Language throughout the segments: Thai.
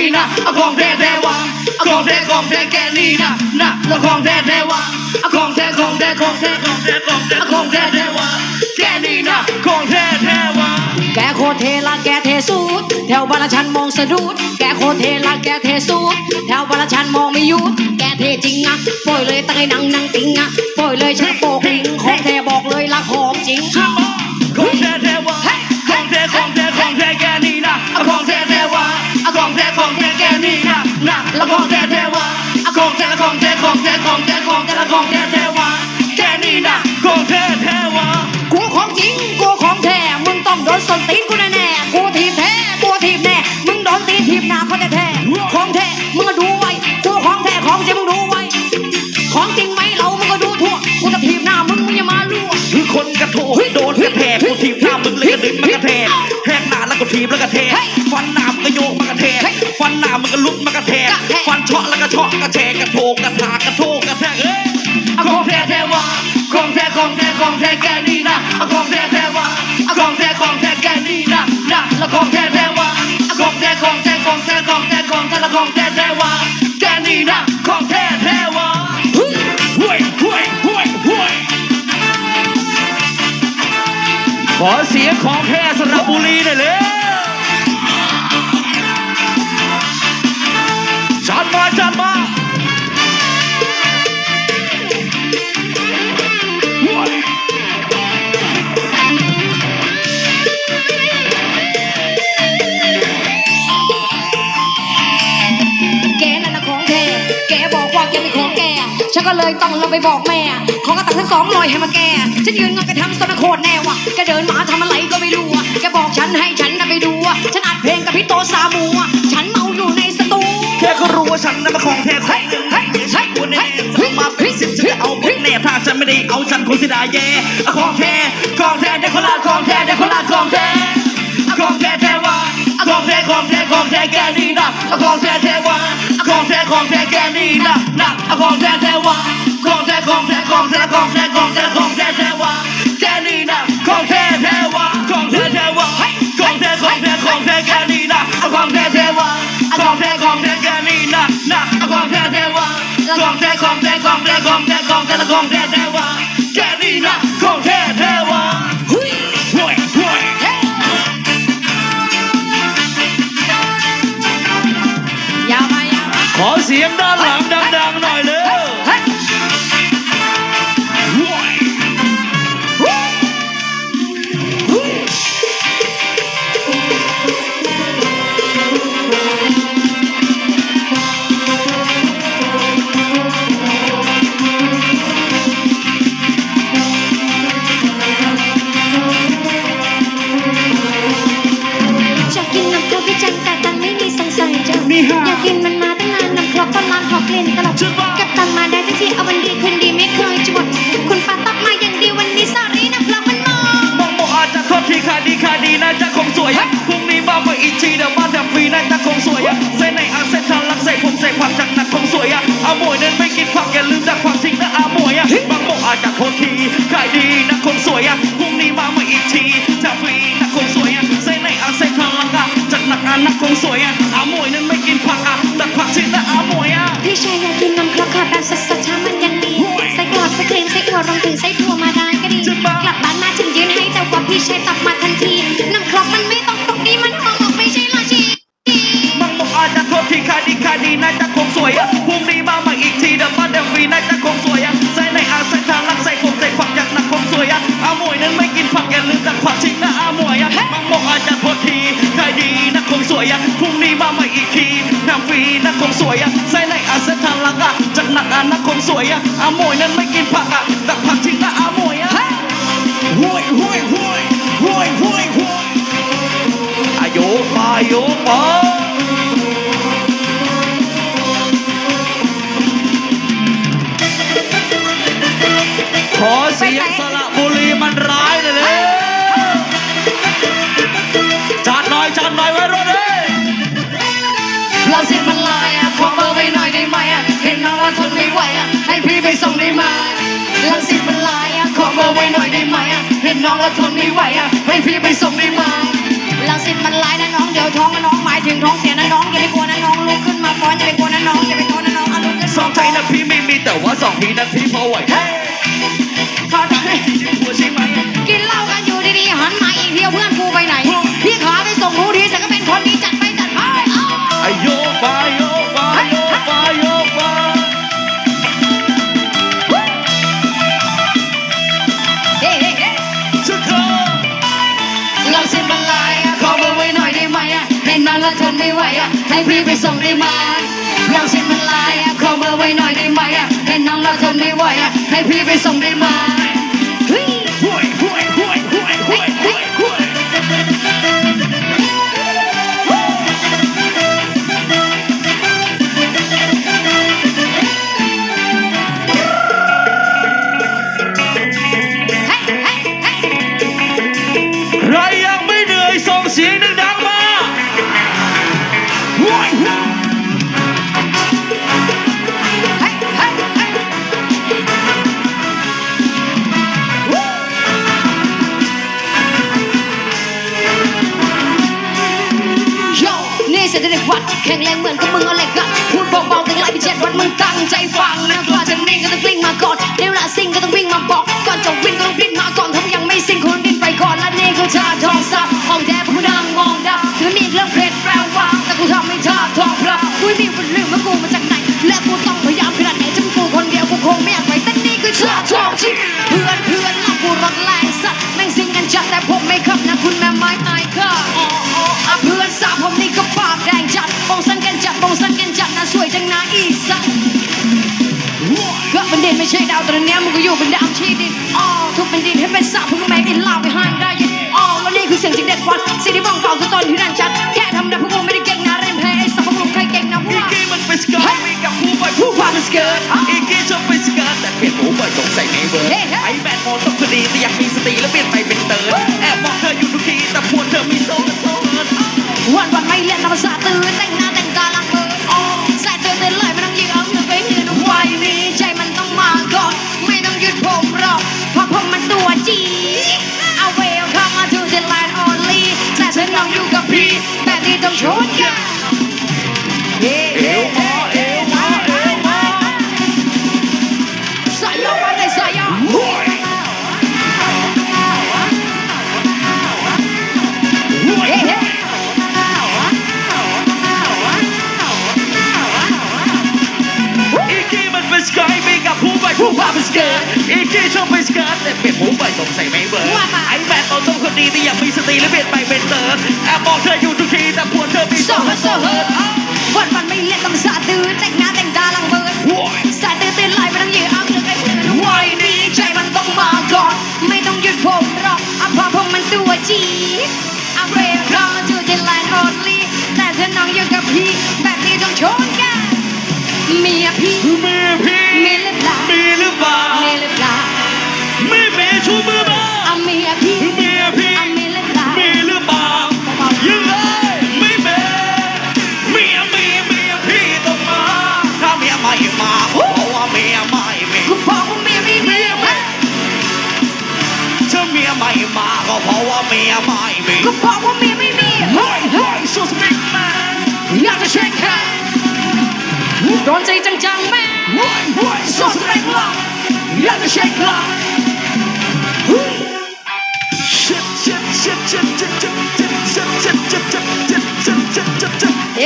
นี่นะเอาของแท้แท้วะเอาของแท้ของแท้แกนี่นะนะแล้วของแท้แท้วะเอาของแท้ของแท้ของแท้ของแท้ของแท้ของแท้แท้วะแกนี่นะของแท้แท้วะแกโคตรเทละแกเทสูดแถวบ้านฉันมองสะดุดแกโคตรเทละแกเทสูดแถวบ้านฉันมองไม่หยุดแกเทจริงอะปล่อยเลยตั้งไอ้หนังหนังติงอะปล่อยเลยฉันโปกลิงของแท้บอกเลยละของจริงของแท้แท้วะ ของแท้ของแท้แกนี่นะนะแล้วของแท้แท้วะเอาของแท้ของแท้ของแท้ของแท้ของแท้แล้วของแท้แท้วะแกนี่นะของแท้แท้วะกูของจริงกูของแท้มึงต้องโดนส้นตีนกูแน่ๆกูทีบแท้กูทีบแน่มึงโดนตีนทีบหน้าเขาแท้ๆของแท้มึงก็ดูไว้กูของแท้ของจริงมึงดูไว้ของจริงไหมเรามึงก็ดูทั่วกูจะทีบหน้ามึงมึงอย่ามาลั่วคือคนกระโถโดนกระแทกกูทีบหน้ามึงเลยกระดึงมันกระแทกแทกหน้าแล้วก็ทีบแล้วก็แทกฟันหน้ามึง ก็โยกมันกระแทกฟันหน้ามึงก็ลุกมันกระแทกฟันเชาะแล้วก็เชาะกระแทกกระโถกกระทากกระโถกกระแทกเอ้ยเอาของแท้แท้วะของแท้ของแท้ของแท้แกนี่นะเอาของแท้แท้วะเอาของแท้ของแท้แกนี่นะนะแล้วของแท้แท้วะเอาของแท้ของแท้ของแท้ของแท้ของแท้แล้วของแท้แท้วะแกนี่นะของแท้แท้วะห่วยห่วยห่วยห่วยขอเสียงของแท้สระบุรีหน่อยเลย มาจัดมาแกนั่นนะของแท้แกบอกว่าแกเป็นของแก ฉันก็เลยต้องเราไปบอกแม่ขาก็ตัดทั้งสองลอยให้มาแก ฉันยืนงอนกระทำสนโคตรแน่วะแกเดินมาทำอะไรก็ไม่รู้อะแกบอกฉันให้ฉันน่ะไปดูอะฉันอัดเพลงกับพี่โตซามูอะฉัน แค่ก็รู้ว่าฉันนั้นเป็นของแท้ของหนึ่งเดี๋ยวฉันควแน่ๆจะมาเป็นสิบฉันจะเอาบทแน่ถ้าฉันไม่ได้เอาฉันคงเสียดายแย่เอาของแท้ของแท้เด็กคนละของแท้เด็กคนละของแท้เอาของแท้แท้วะเอาของแท้ของแท้ของแท้แกนี่นะเอาของแท้แท้วะเอาของแท้ของแท้แกนี่นะนะเอาของแท้แท้วะของแท้ของแท้ของแท้ของแท้ของแท้ของแท้แท้วะแกนี่นะของแท้แท้วะของแท้แท้วะของแท้ของแท้ของแท้แกนี่นะ ของแท้แท้แกนี่นะนะเอาของแท้แท้วะของแท้ของแท้ของแท้ของแท้ของแท้และของแท้แท้วะแกนี่นะของแท้แท้วะหุ้ยหุ้ยหุ้ยยาวมายาวขอเสียงด้านหลังดังๆหน่อย ทั้งทีเอาวันดีคืนดีไม่เคยจะหมดคุณป้าตักมาอย่างดีวันนี้สอรี่น้ำครกมันหมดมองบอกอาจจะโทษทีขาดีขาดีน่าจะคงสวยพรุ่งนี้มาเมื่ออีกทีเดี๋ยวมาแต่ฟรีน่าจะคงสวยเส้นในอาเส้นทางลักเส้นผมเสกผักจากหนักคงสวยอะอาหมวยนั้นไม่กินผักอย่าลืมดักผักทิ้งนะอาหมวยอะบางบอกอาจจะโทษทีขาดีนะคงสวยอะพรุ่งนี้มาเมื่ออีกทีจะฟรีนะคงสวยอะเส้นในอาเส้นทางลักอะจากหนักอานักคงสวยอะอาหมวยนั้นไม่กินผัก วรวมถึงใส่ถั่วมาได้ก็ดีจะบ้ากลับบ้านมาฉันยืนให้แต่ว่าพี่ชายตับมาทันทีน้ำครกมันไม่ต้องตกดีมันหอมออกไม่ใช่ราชีบางบอกอาจจะโทษทีขายดีขายดีน่าจะคงสวยอะพรุ่งนี้มาใหม่อีกทีเดี๋ยวมาเดี๋ยวฟรีน่าจะคงสวยอะใส่ในอ่างใส่ทางลักใส่ผมใส่ผักจากหนักคงสวยอะอาหมวยนั้นไม่กินผักอย่าลืมดักผักทิ้งนะอาหมวยอะบางบอกอาจจะโทษทีขายดีนะคงสวยอะพรุ่งนี้มาใหม่อีกทีน้ำฟรีนะคงสวยอะใส่ในอ่าากหนักอานักคงสวยอะอาหมวยนั้นไม่กินผักอะดักผักทิ้งนะอาหมวยอะห่วยห่วยห่วยห่วยห่วยห่วยอายุมาอายุมาขอเสียงสระบุรีมันร้ายเลยเลยจัดหน่อยจัดหน่อยไว้รถเลยเราสิมันลายอะขอเบอร์ไว้หน่อยได้ไหมอะ ทนไม่ไหวอะให้พี่ไปส่งได้ไหมลังสิมันลายอะขอเบอร์ไว้หน่อยได้ไหมอะเห็นน้องแล้วทนไม่ไหวอะให้พี่ไปส่งได้ไหมลังสิมันลายนะน้องเดี๋ยวท้องนะน้องหมายถึงท้องเสียนะน้องอย่าไปกลัวนะน้องกลัวนะน้องอย่าไปโทษนะน้องเอาลุกขึ้นสองใจนะพี่ไม่มีแต่ว่าสองพี่นั้นพี่พอไหวขอโทษที่จะกลัวใช่ไหมกินเหล้ากันอยู่ดีๆหันมาอีกเดียวเพื่อนกูไปไหน ส่งได้ไหมเราเส้นมันลายขอเบอร์ไว้หน่อยได้ไหมอะเห็นน้องเราทนไม่ไหวให้พี่ไปส่งได้ไหม ข็งแรงเหมือนกับมึงเอาเหล็กกัดพูดเบาๆแต่ไล่ไปเจ็ดวันมึงตั้งใจฟังนะกว่าจะนิ่งก็ต้องกลิ้งมาก่อนในเวลาซิ่งก็ต้องวิ่งมาบอกก่อนจะวิ่งก็ต้องดิ้นมาก่อนถ้ามึงยังไม่ซิ่งคนดิ้นไปก่อนและนี่คือชาทองซับห้องแดงผู้ดังมองดำคือมีเรื่องเพชรแปลว่าแต่กูทำไม่ชาทองพระกูไม่มีวันลืมว่ากูมาจากไหนและกูต้องพยายามขนาดไหนจะเป็นกูคนเดียวกูคงไม่อยากไปแต่นี่คือชาทองชิเพื่อนเพื่อนรักกูรถแรงสัตว์แม่งซิ่งกันจัดแต่ผมไม่ขับนะคุณแม่ไม้ตายค่ะอ๋ออ๋อเพื่อนสาวผมนี่ก็ปากแดงจัด มองสันกันจัดมองสันกันจัดนะสวยจังนะอีสัตว์ก็เป็นดินไม่ใช่ดาวต่เนี้มึงก็อยู่เป็นดาวที่ดินอ๋อทุกเป็นดินให้เป็นสาวพึ่งแม่กินล้าไปให้ได้ยินอ๋อแล้วนี่คือเสียงจริงเด็ดวัดสิ่งที่บ้องเป่าคือต้นที่นั่นชัดแค่ทำนะพวกมึงไม่ได้เก่งนะเรนเพลย์ไอ้สัพพวกมึงใครเก่งนะอีว่ากี้มันเป็นสกิร์ตมีกับผู้ไปผู้พาเป็นสเกิร์ตอีกี้ชอบเป็นสเกิร์ตแต่เปลี่ยนหูบ่อยสงสัยไม่เบิร์ดไอ้แบดมองต้องคดีแต่อยากมีสติแล้วเปลี่ยนไปเป็นเติร์ดแอบมองเธออยู่ทุกทีแต่ วันไม่เล่นธรรมศาสตร์ตื่นแต่งหน้าแต่งตาลังเบิร์อ๋อใส่เตือนเต้นเลยไม่ต้องยืนเอาเงินไปยืนเอาไว้นี่ใจมันต้องมาก่อนไม่ต้องหยุดผมหรอกเพราะผมมันตัวจีเอาเวลเข้ามา to the line only แต่ฉันลองอยู่กับพี่แบบนี้ต้องชนกัน กับผู้ไปผู้พาเป็นสเกิร์ตอีกี้ชอบเป็นสเกิร์ตแต่เปลี่ยนหูบ่อยสงสัยไม่เบิร์ดไอ้แบดมองต้องคดีแต่อยากมีสติแล้วเปลี่ยนไปเป็นเติร์ดแอบมองเธออยู่ทุกทีแต่พวกเธอมีโซโซ่เฮิร์ตโซเฮิร์ตวันวันไม่เล่นต้องสาตื่นแต่งหน้าแต่งตาลังเบิร์ห่วยสายตื่นตื่นลอยไม่ต้องยืนเอาเงินไอ้เพื่อนไว้นี่ใจมันต้องมาก่อนไม่ต้องหยุดผมหรอกอะเพราะผมมันตัวจีอะเวลเข้ามา to the line only แต่ถ้าน้องอยู่กับพี่แบบนี้ต้องชนกันเมียพี่มีพี่มีหรือเปล่ามีหรือเปล่ามีหรือเปล่าไม่มีชูมือมาอะเมียพี่เมียพี่อะมีหรือเปล่ามีหรือเปล่ายังไงไม่เป็นเมียเมียเมียพี่ต้องมาถ้าเมียไม่มาเพราะว่าเมียไม่มีกูบอกว่าเมียไม่มีเฮ้ยถ้าเมียไม่มาก็เพราะว่าเมียไม่มีกูบอกว่าเมียไม่มีเฮ้เฮ้ยยเฮ้เฮ้ยยสุดบิ๊กแมนอยากจะเช็คแค่ โอนใจจังๆแม่สดแรงลักยันเชคลัก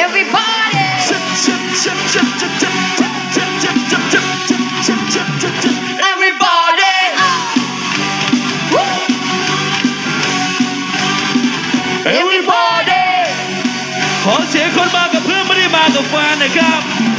Everybody Everybody Everybody ขอเสียคนมากับเพื่อนไม่ได้มากับแฟนนะครับ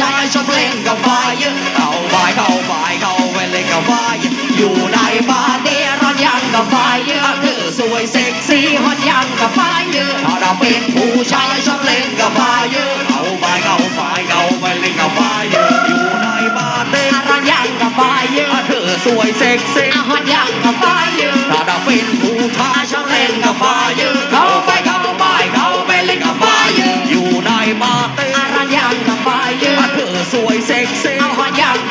ชายชอบเล่นกับไฟเข้าไปเข้าไปเข้าไปเล่นกับไฟอยู่ในปาร์ตี้รถยังกับไฟเธอสวยเซ็กซี่รถยังกับไฟเยอะถ้าเราเป็นผู้ชายชอบเล่นกับไฟเข้าไปเข้าไปเข้าไปเล่นกับไฟอยู่ในปาร์ตี้รถยังกับไฟเธอสวยเซ็กซี่อาหอดยังกับไฟเยอะถ้าได้เป็นผู้ชายชอบเล่นกับไฟเข้าไปเข้าไปเข้าไปเล่นกับไฟอยู่ในปาร์ตี้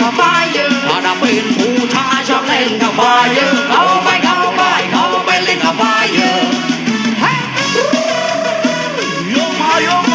กับไฟเยอะถ้าได้เป็นผู้ชายชอบเล่นกับไฟเยอะเขาไปเขาไปเขาไปเล่นกับไฟเยอะโยกมาโยกมา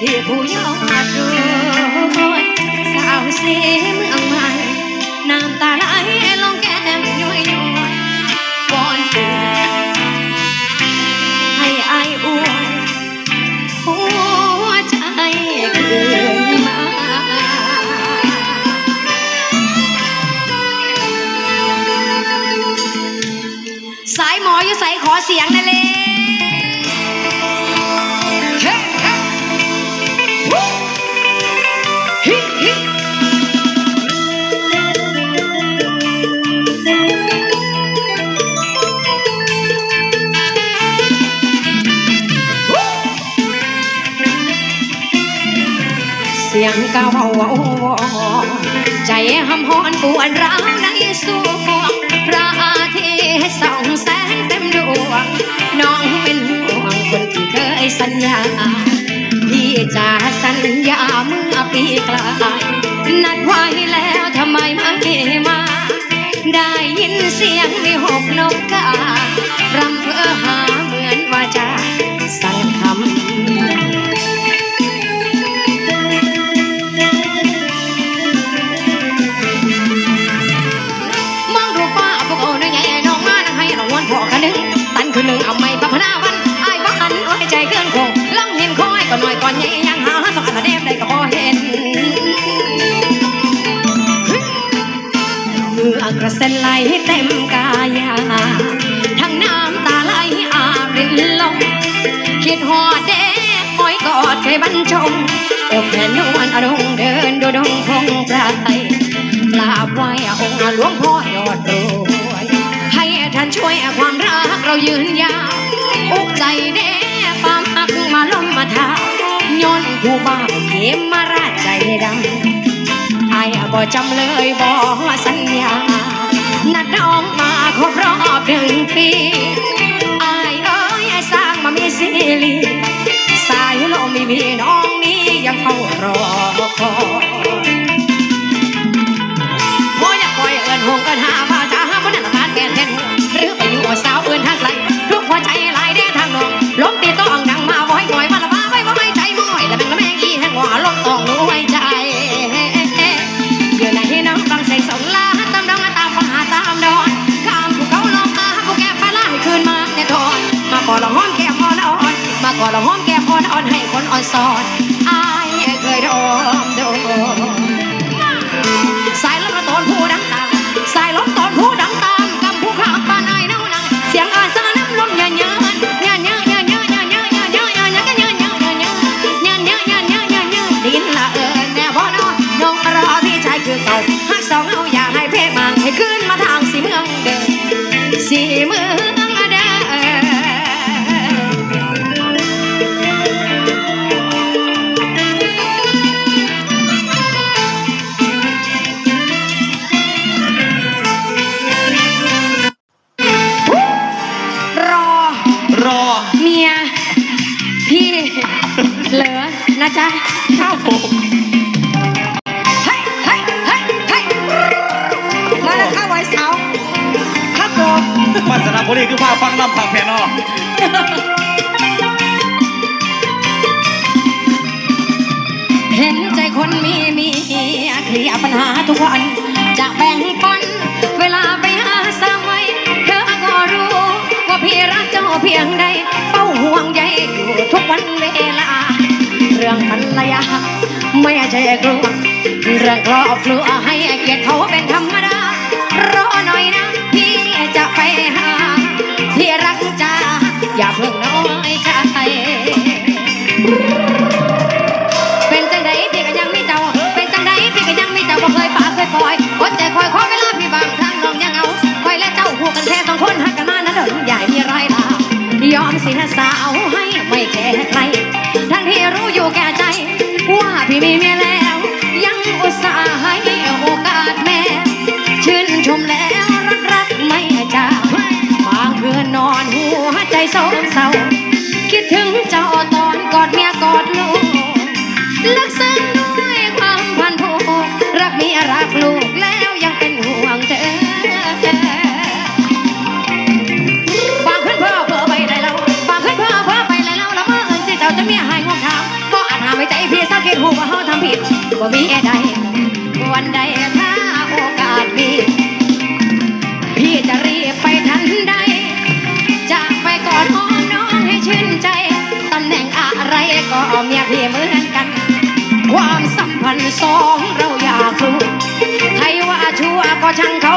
ที่ผู้ยอดดวยสาวเสีเกาวใจหำหอนปวดร้าวในสวงพระอาทิตย์ส่องแสงเต็มดวง น้องเป็นห่วงคนที่เคยสัญญา พี่จะสัญญาเมื่อปีกลายนัดไว้แล้วทำไมไม่มา ได้ยินเสียงมีหกนกการำเพื่อหาเหมือนว่าจะ เซ็นไหลเต็มกายาทั้งน้ำตาไหลอารินลงคิดหอดเด็กคอยกอดเคยบรรจงอกแขนนวลอรงเดินดูดงพงไพรกราบไหวองค์หลวงพ่อยอดรวยให้ท่านช่วยความรักเรายืนยาวอุกใจเด้ปามอักมาล้มมาทาย้อนผู้บ้าเกมมาราดใจดำไอ้บ่จำเลยบ่สัญญา นัดน้องมาครบรอบหนึ่งปีอายเอ้ยสร้างมามีซีรีสายลมมีมีน้องนี้ยังเฝ้ารอคอยโมยากคอยเอินหงกันหาว่าจะหาบนนั้นการแก่นแทนหัวหรือไปอยู่กับสาวเอื่นทางไกล thought. ฟังลำผักแผ่นอกเห็นใจคนมีเมียเคลียร์ปัญหาทุกวันจะแบ่งปัน เวลาไปหาสาวไว้เธอก็รู้ ว่าพี่รักเจ้าเพียงใดเป้าห่วงใยอยู่ทุกวันเวลา เรื่องภรรยาไม่ใช่กลัวเรื่องครอบครัวให้เกียรติเขาเป็นธรรมดารอหน่อยนะ กันแค่สองคนหักกันมานะเดินใหญ่มีไรล่ะยอมเสียสาวให้ไม่แก่ใคร ทั้งที่รู้อยู่แก่ใจ ว่าพี่มีเมียแล้ว ยังอุตส่าห์ให้โอกาสแม่ ชื่นชมแล้วรักรักไม่จาบางคืนนอนหัวใจเศร้าเศร้าคิดถึงเจ้าตอนกอดเมียกอดลูกลึกซึ้งด้วยความพันผูกรักเมียรักลูก พี่สังเกตหูว่าเขาทำผิดบ่มีใดวันใดถ้าโอกาสมีพี่จะรีบไปทันใดจะไปกอดอ้อมน้องให้ชื่นใจตำแหน่งอะไรก็เมียพี่เหมือนกัน ความสัมพันธ์สองเราอยากรู้ใครว่าชั่วก็ช่างเขา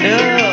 Yeah.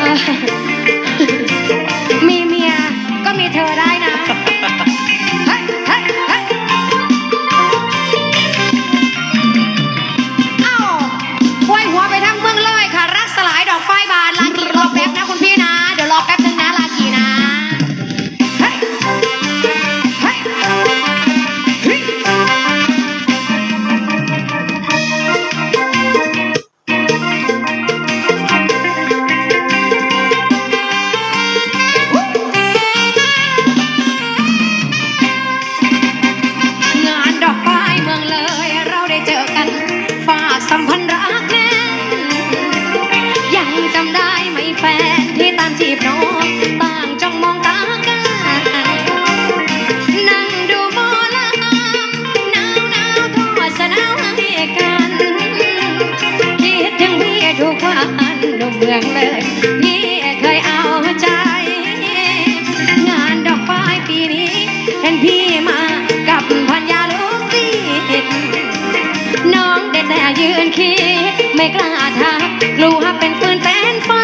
น้องเด้แต่ยืนขี้ไม่กล้าทักกลักเป็นปืนแฟนฟ้า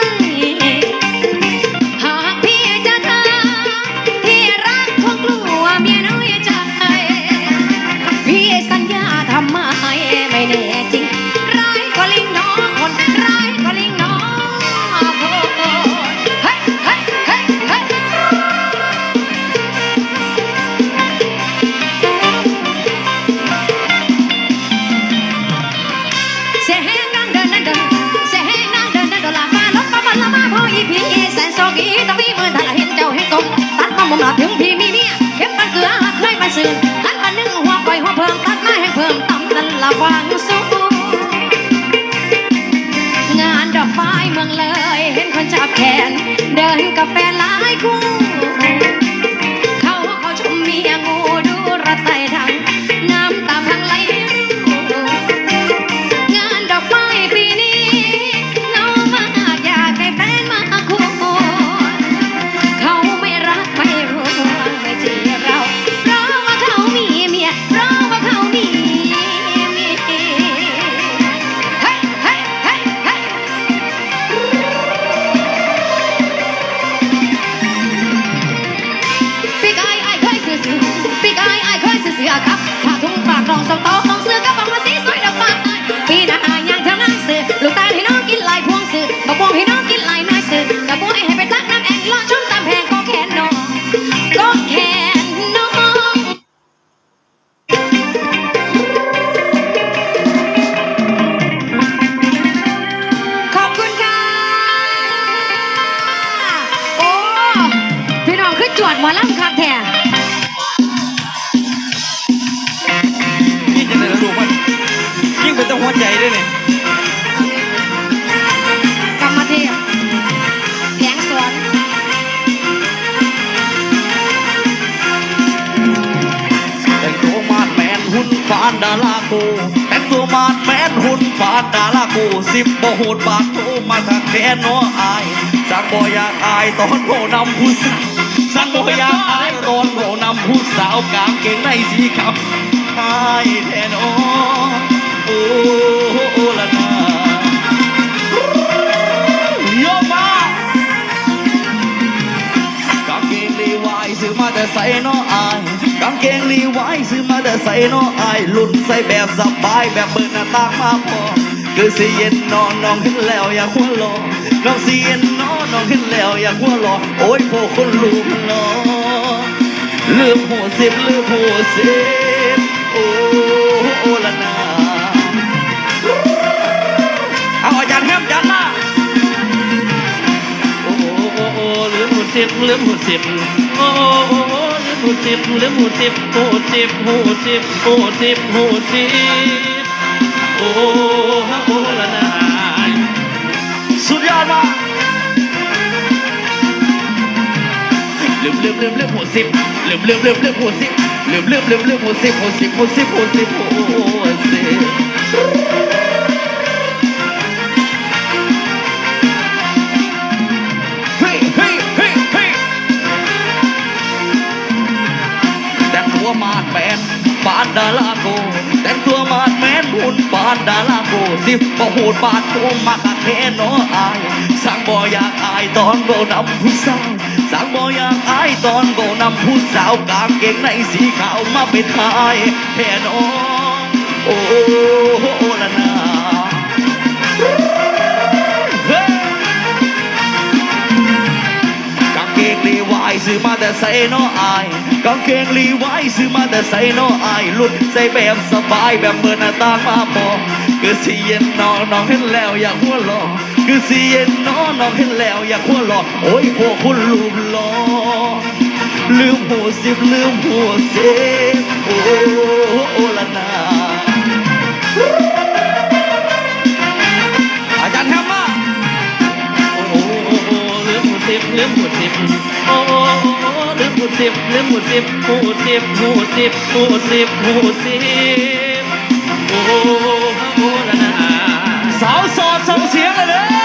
วังสูงงานดอกไม้เมืองเลย เห็นคนจับแขน เดินกับแฟนลา โกสิบบ่โหดบาดโทมาทางแค่น้ออายสังบ่อยากอายตอนโบนำผู้สาวสังบ่อยากอายตอนโบนำผู้สาวกางเกงในสีขาวอายแท้น้อโอ้โอละนาโยมากางเกงลีวายซื้อมาแต่ใส่น้ออายกางเกงลีวายซื้อมาแต่ใส่น้ออายลุ่นใส่แบบสบายแบบเปิดหน้าต่างมาพอ คือสิเย็นนอนน้องเห็นแล้วอยากหัวเรอน้องสิเย็นนอนน้องเห็นแล้วอยากหัวเรอโอ้ยพวกคนลูกนอลืมหัวสิบลืมหัวสิบโอ้โอ้ละนาเอาอาจารย์ครับอาจารย์มาโอ้โอ้โอ้ลืมหูสิบลืมหูสิบโอ้โอ้โอ้ลืมหูสิบลืมหูสิบหูสิบหูสิบหูสิบหูสิบ สุดยอดมากลืมลืมลืมลืมหูสิบลืมลืมลืมลืมหูสิบลืมลืมลืมลืมหูสิบหูสิบหูสิบหูสิบหูสิบ ดาราโกสิบบ่หูดบาดโกมากะแค่น้ออาย สั่งบ่อยากอายตอนโบนำผู้สาวสั่งบ่อยากอายตอนโบนำผู้สาวกางเกงในสีขาวมาเป็นทายแค่น้องโอ้โอละนา ซื้อมาแต่ใส่น้ออายกางเกงรีไวายซื้อมาแต่ใส่น้ออายหลุดใส่แบบสบายแบบเปิดหน้าต่างมาบอกคือสิเย็นนอนน้องเห็นแล้วอยากหัวเรอกคือสิเย็นนอนน้องเห็นแล้วอยากหัวเรอกโอ้ยพวกคุณลูกหลอลืมหัวสิบลืมหัวสิบโอ้โอ้ละนา สิบลืมหูสิบโอ้โหโอ้โหลืมหูสิบลืมหูสิบหูสิบหูสิบหูสิบหูสิบโอ้โหละนาสาวสอดส่งเสียงเลยเด้อ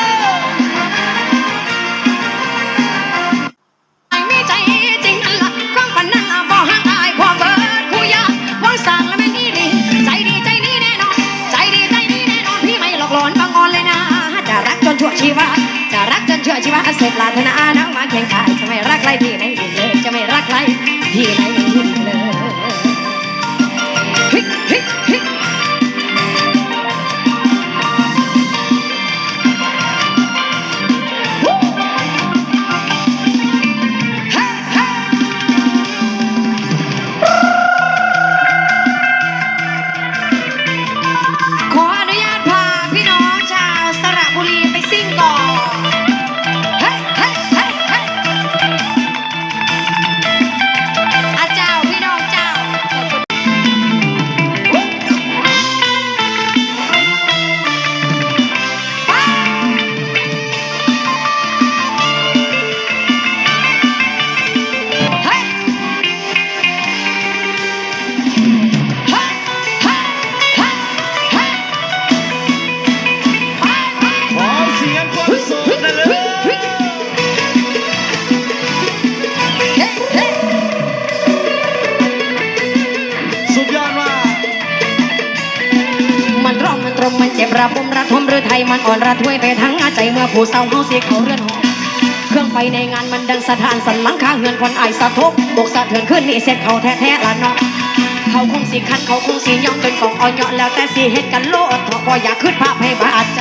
ชั่วชีวาเสร็จลาธนาน้องมาเคียงขายจะไม่รักใครที่ไหนอีกเลยจะไม่รักใครที่ไหนอีกเลย รมันตรงมันเจ็บระบมระทมหรือไทยมันอ่อนระทวยไปทั้งใจเมื่อผู้เศร้าเฮาเสียเขาเรือนหอเครื่องไฟในงานมันดังสถานสันหลังคาเฮือนคนอสะทบบกสะเทือนขึ้นนี่เสร็จเขาแท้ๆละเนาะเขาคงสิคันเขาคงสิยอมจนกองอ่อนเยาะแล้วแต่สิเฮ็ดกันโลดเถาะบ่อยากขึ้นภาพให้บาดใจ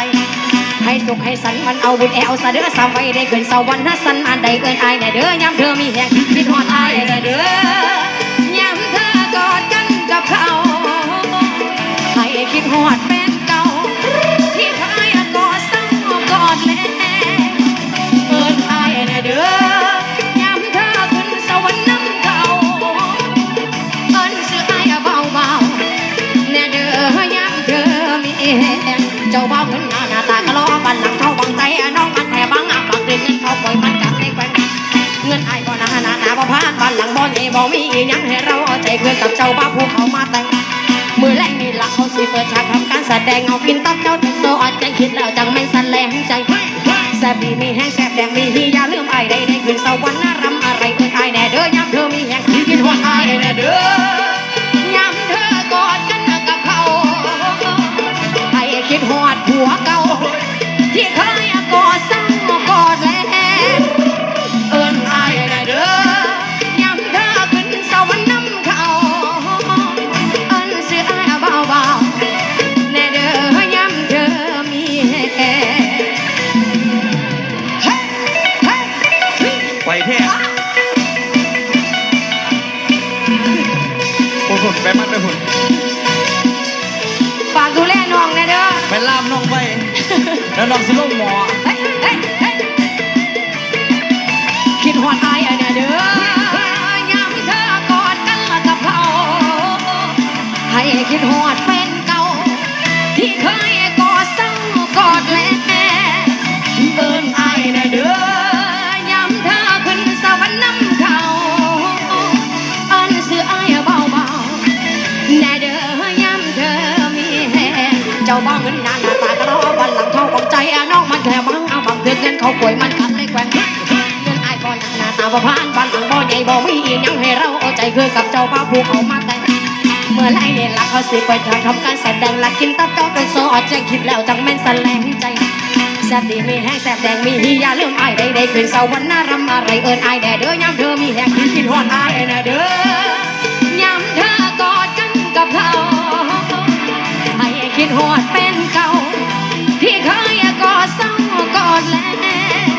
ให้ตกให้สันมันเอาบุญแอวสะเด้อสาวไว้ได้ขึ้นสวรรค์นะสันอันใดเอิ้นอายแน่เด้อยามเธอมีแหงคิดฮอดอายแน่เด้อยามเธอกอดกันกับเขาให้คิดฮอดแฟน เจ้าบ่าวเงินหน้าตากะล้อบันหลังเท่าบังใจน้องอันแทบังอ่างบังกลิ่นเงินเขาปล่อยมันจับในแควงเงินไอ้บ่นาหนาหนาบ่พานบันหลังบ่ใหญ่บ่มีอีหยังให้เราเอาใจเพื่อกับเจ้าบ่าภูเขามาแตงมือแรกมีหลักเขาสิเปิดฉากทำการแสดงเอากินตับเจ้าถึงโซอัดใจคิดแล้วจังแม่นสันแรงใจ ดีมีแห้งแซบแดงมีฮีอย่าลืมไอ้ได้ในคืนสวรรค์น่ารำอะไรเอ่ยไอ้แน่เด้อยามเธอมีแห้งคิดหัวไอ้แน่เด้อยามเธอกอดกันกับเขาไอคิดหอดผัวเก่าที่เคย มันไปหุ่นฝากดูแลน้องแน่เด้อไปลามน้องไปแล้วน้องสิลงหมอเฮ้ยเฮ้ยเฮ้ยคิดฮอดอายแน่เด้อยามเธอกอดกันละกับเขาให้คิดฮอดแฟนเก่า ที่เคยกอดสั่งกอดแลเอิ้นอายแน่เด้อ จ้าบ้าเงินนาหน้าตากระรอวันหลังเทองของใจอะน้องมันแค่บังเอาบังเดือนเงินเขาป่วยมันกันเลยแกว่งเงินไอายก่อนหน้าตาบ่ผ่านบ้านหลังบ่ใหญ่บ่มีอีหยังให้เราเอาใจคือกับเจ้าบ้าผู้เขามาแต่งเมื่อไรเนี่ยละเขาสิเปิดทางทำการแสดงละกินตับเจ้าเป็นโซอดแจ้งคิดแล้วจังแม่นแสลงใจแซ่บดีมีแห้งแซ่บแดงมีฮียาเรื่องไอ้ายใดใดคืนเสาร์วันน่ารำอะไรเอิญไอ้แด่เด้อยามเธอมีแห้งคิดคิดฮอดไอ้แน่เด้อ หอดเป็นเก่า ที่เคยกอดเศร้ากอดแล้ว